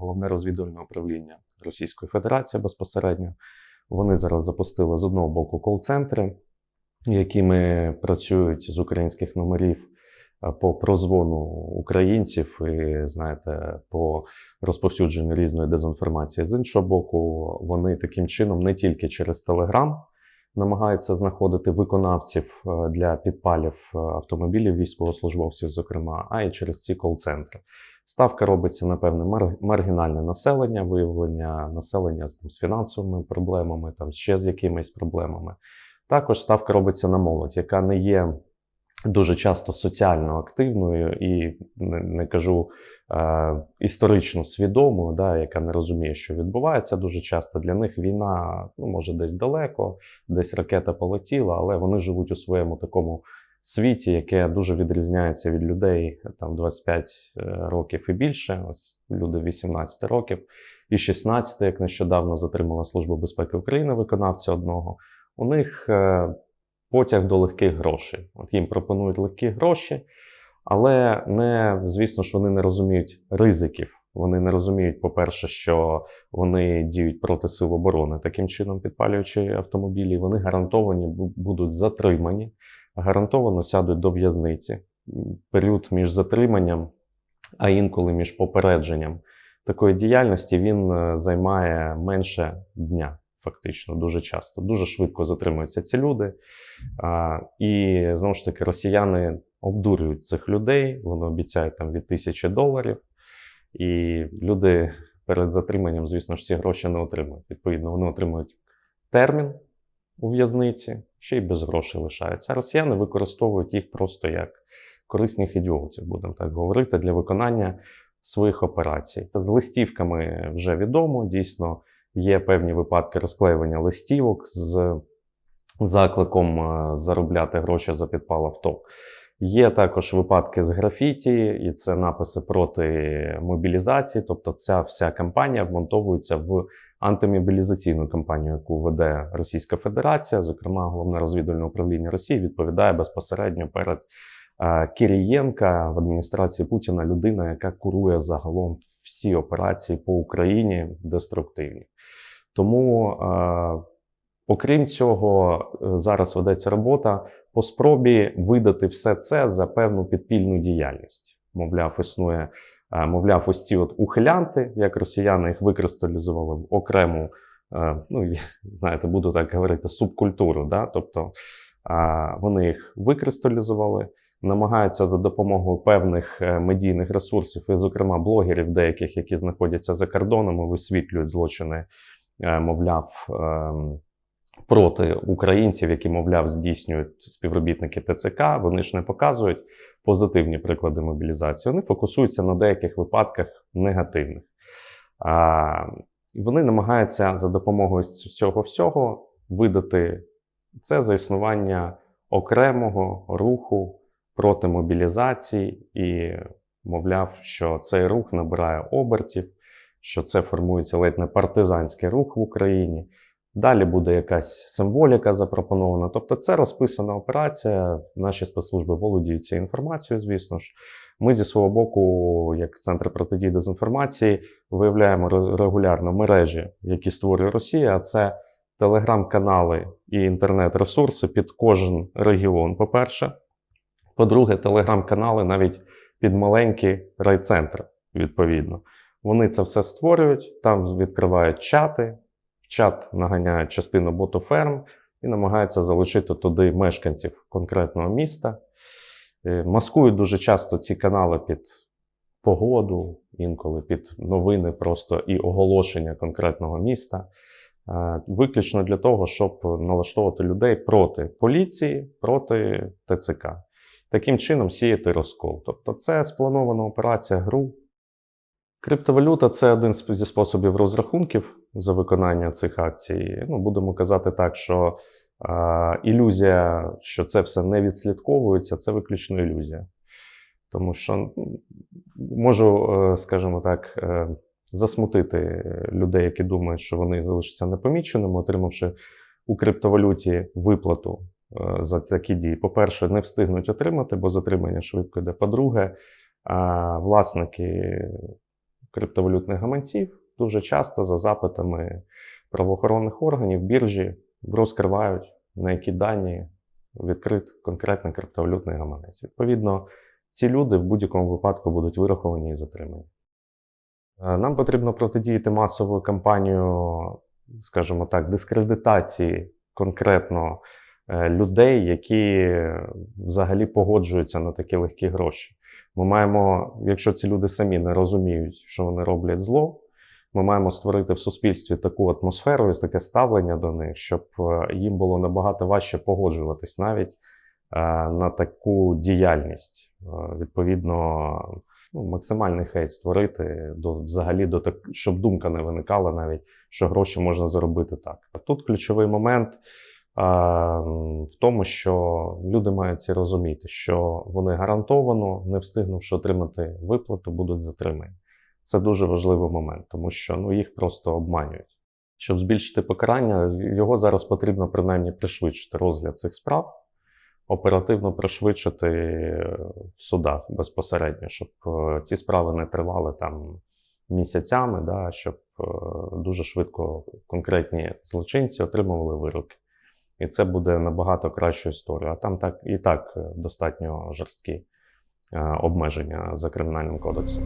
головне розвідувальне управління Російської Федерації безпосередньо. Вони зараз запустили з одного боку кол-центри, якими працюють з українських номерів по прозвону українців і, знаєте, по розповсюдженню різної дезінформації. З іншого боку, вони таким чином не тільки через Телеграм намагаються знаходити виконавців е, для підпалів е, автомобілів військовослужбовців, зокрема, а й через ці кол-центри. Ставка робиться на певне маргінальне населення, виявлення населення з, там, з фінансовими проблемами, там, ще з якимись проблемами. Також ставка робиться на молодь, яка не є дуже часто соціально активною і не, не кажу історично свідомою, да, яка не розуміє, що відбувається. Дуже часто для них війна ну, може десь далеко, десь ракета полетіла, але вони живуть у своєму такому світі, яке дуже відрізняється від людей там 25 е, років і більше. Ось люди 18 років і 16, як нещодавно затримала Служба безпеки України виконавця одного. У них е, потяг до легких грошей. От їм пропонують легкі гроші, але не, звісно ж, вони не розуміють ризиків. Вони не розуміють, по-перше, що вони діють проти сил оборони, таким чином підпалюючи автомобілі. Вони гарантовані будуть затримані, гарантовано сядуть до в'язниці. Період між затриманням, а інколи між попередженням такої діяльності він е, займає менше дня. Фактично, дуже часто, дуже швидко затримуються ці люди. І знову ж таки, росіяни обдурюють цих людей, вони обіцяють там від тисячі доларів, і люди перед затриманням, звісно ж, ці гроші не отримують. Відповідно, вони отримують термін у в'язниці, ще й без грошей лишаються. А росіяни використовують їх просто як корисних ідіотів, будемо так говорити, для виконання своїх операцій. З листівками вже відомо, дійсно є певні випадки розклеювання листівок з закликом е, заробляти гроші за підпал авто. Є також випадки з графіті, і це написи проти мобілізації. Тобто, ця вся кампанія вмонтовується в антимобілізаційну кампанію, яку веде Російська Федерація. Зокрема, головне розвідувальне управління Росії відповідає безпосередньо перед е, Кирієнка в адміністрації Путіна, людина, яка курує загалом всі операції по Україні деструктивні. Тому, е, окрім цього, е, зараз ведеться робота по спробі видати все це за певну підпільну діяльність. Мовляв, існує, е, мовляв, ось ці от ухилянти, як росіяни їх викристалізували в окрему, е, ну знаєте, буду так говорити, субкультуру. Да? Тобто е, вони їх викристалізували, намагаються за допомогою певних медійних ресурсів, і, зокрема, блогерів, деяких, які знаходяться за кордоном, і висвітлюють злочини, мовляв. Проти українців, які, мовляв, здійснюють співробітники ТЦК, вони ж не показують позитивні приклади мобілізації. Вони фокусуються на деяких випадках негативних. А, вони намагаються за допомогою цього всього видати це за існування окремого руху проти мобілізації, і, мовляв, що цей рух набирає обертів, що це формується ледь не партизанський рух в Україні. Далі буде якась символіка запропонована. Тобто, це розписана операція. Наші спецслужби володіють цією інформацією, звісно ж. Ми зі свого боку, як центр протидії дезінформації, виявляємо регулярно мережі, які створює Росія. А це телеграм-канали і інтернет-ресурси під кожен регіон. По-перше, по-друге, телеграм-канали навіть під маленькі райцентри, відповідно. Вони це все створюють, там відкривають чати, чат наганяють частину ботоферм і намагаються залучити туди мешканців конкретного міста. Е, Маскують дуже часто ці канали під погоду, інколи під новини просто і оголошення конкретного міста. Е, Виключно для того, щоб налаштовувати людей проти поліції, проти ТЦК. Таким чином сіяти розкол. Тобто, це спланована операція ГРУ. Криптовалюта це один зі способів розрахунків за виконання цих акцій. Ну, будемо казати так, що е, ілюзія, що це все не відслідковується, це виключно ілюзія. Тому що можу, е, скажімо так, е, засмутити людей, які думають, що вони залишаться непоміченими, отримавши у криптовалюті виплату е, за такі дії. По-перше, не встигнуть отримати, бо затримання швидко йде. По-друге, а, власники криптовалютних гаманців дуже часто за запитами правоохоронних органів біржі розкривають на які дані відкрит конкретний криптовалютний гаманець. Відповідно, ці люди в будь-якому випадку будуть вираховані і затримані. Е, Нам потрібно протидіяти масовою кампанію, скажімо так, дискредитації конкретно е, людей, які взагалі погоджуються на такі легкі гроші. Ми маємо, якщо ці люди самі не розуміють, що вони роблять зло, ми маємо створити в суспільстві таку атмосферу і таке ставлення до них, щоб е, їм було набагато важче погоджуватись навіть е, на таку діяльність. Е, Відповідно, ну, максимальний хейт створити до взагалі до так, щоб думка не виникала навіть, що гроші можна заробити так. А тут ключовий момент в тому, що люди мають це розуміти, що вони гарантовано, не встигнувши отримати виплату, будуть затримані. Це дуже важливий момент, тому що ну, їх просто обманюють. Щоб збільшити покарання, його зараз потрібно принаймні пришвидшити розгляд цих справ, оперативно пришвидшити в судах безпосередньо, щоб е, ці справи не тривали там місяцями, да, щоб е, дуже швидко конкретні злочинці отримували вироки. І це буде набагато кращою історія. А там так і так е, достатньо жорсткі е, обмеження за кримінальним кодексом.